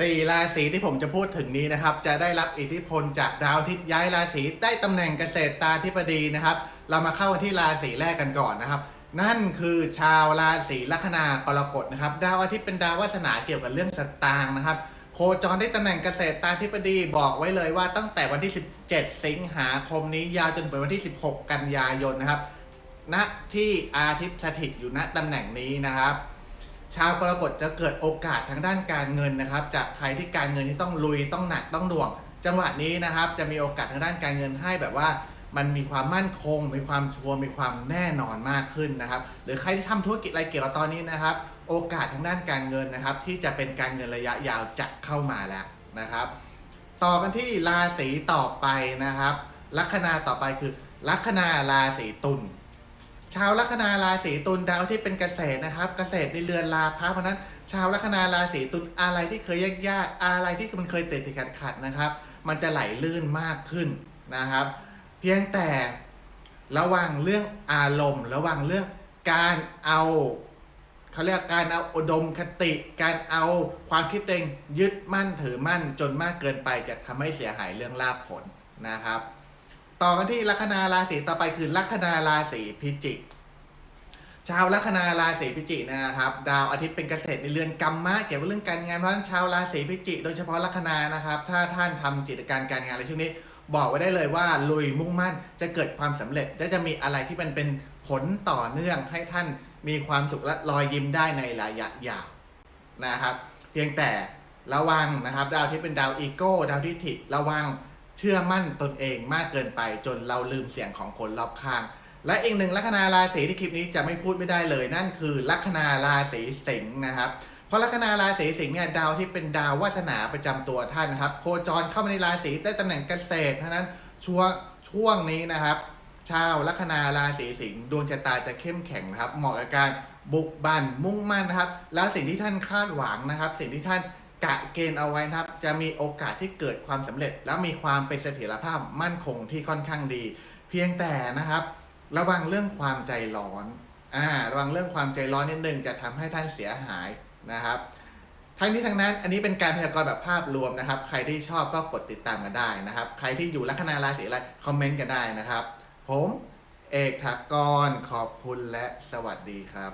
สี่ราศีที่ผมจะพูดถึงนี้นะครับ จะได้รับอิทธิพลจากดาวอาทิตย์ย้ายราศีได้ตำแหน่งเกษตรตาธิบดีนะครับ เรามาเข้ากันที่ราศีแรกกันก่อนนะครับ นั่นคือชาวราศีลัคนากรกฎนะครับดาวอาทิตย์เป็นดาววาสนาเกี่ยวกับเรื่องสตางค์นะครับ โคจรได้ตำแหน่งเกษตรตาธิบดีบอกไว้เลยว่าตั้งแต่วันที่ 17 สิงหาคมนี้ยาวจนถึงวันที่ 16 กันยายนนะครับณที่อาทิตย์สถิตอยู่ณตำแหน่งนี้นะครับ ชาวกรกฎจะเกิดโอกาสทางด้านการเงินนะครับ จากใครที่การเงินที่ต้องลุยต้องหนักต้องหน่วง จังหวะนี้นะครับ จะมีโอกาสทางด้านการเงินให้แบบว่า มันมีความมั่นคง มีความชัวร์มีความแน่นอนมากขึ้นนะครับ หรือใครที่ทำธุรกิจอะไรเกี่ยวกับตอนนี้นะครับ โอกาสทางด้านการเงินนะครับ ที่จะเป็นการเงินระยะยาวจะเข้ามาแล้วนะครับ ต่อกันที่ราศีต่อไปนะครับลัคนาต่อไปคือลัคนาราศีตุล ชาวลัคนาราศีตุลดาวที่เป็นเกษตรนะครับ เกษตรในเรือนลาพะเพราะนั้น ชาวลัคนาราศีตุลอะไรที่เคยยากๆอะไรที่มันเคยติดติดขัดขัดนะครับ มันจะไหลลื่นมากขึ้นนะครับ เพียงแต่ระวังเรื่องอารมณ์ ระวังเรื่องการเอาเขาเรียกการเอาอุดมคติ การเอาความคิดเองยึดมั่นถือมั่นจนมากเกินไปจะทำให้เสียหายเรื่องลาภผลนะครับ ต่อกันที่ลัคนาราศีต่อไปคือลัคนาราศีพิจิก ชาวลัคนาราศีพิจิกนะครับ ดาวอาทิตย์เป็นเกษตรในเรือนกรรมะเกี่ยวกับเรื่องการงานเพราะฉะนั้นชาวราศีพิจิก โดยเฉพาะลัคนานะครับ ถ้าท่านทำกิจการการงานอะไรช่วงนี้ บอกไว้ได้เลยว่าลุยมุ่งมั่นจะเกิดความสำเร็จและจะมีอะไรที่มันเป็นผลต่อเนื่องให้ท่านมีความสุขและรอยยิ้มได้ในระยะยาวนะครับ เพียงแต่ระวังนะครับ ดาวที่เป็นดาวอีโก้ดาวทิฐิระวัง ชื่อมั่นตนเองมากเกินไปจนเราลืมเสียงของคนรอบข้าง และอีกหนึ่งลัคนาราศีที่คลิปนี้จะไม่พูดไม่ได้เลยนั่นคือลัคนาราศีสิงห์นะครับเพราะลัคนาราศีสิงห์เนี่ยดาวที่เป็นดาววาสนาประจำตัวท่านนะครับโคจรเข้ามาในราศีได้ตำแหน่งเกษตรเพราะฉะนั้นช่วงช่วงนี้นะครับ ชาวลัคนาราศีสิงห์ดวงชะตาจะเข้มแข็งนะครับเหมาะกับการบุกบันมุ่งมั่นนะครับ แล้วสิ่งที่ท่านคาดหวังนะครับ สิ่งที่ท่าน กะเกณฑ์เอาไว้นะครับ จะมีโอกาสที่เกิดความสำเร็จ แล้วมีความเป็นเสถียรภาพมั่นคงที่ค่อนข้างดี เพียงแต่นะครับ ระวังเรื่องความใจร้อนอ่าระวังเรื่องความใจร้อนนิดนึงจะทำให้ท่านเสียหายนะครับ ทั้งนี้ทั้งนั้นอันนี้เป็นการพยากรณ์แบบภาพรวมนะครับ ใครที่ชอบก็กดติดตามกันได้นะครับ ใครที่อยู่ลัคนาราศีอะไรคอมเมนต์กันได้นะครับ ผมเอกถักกรขอบคุณและสวัสดีครับ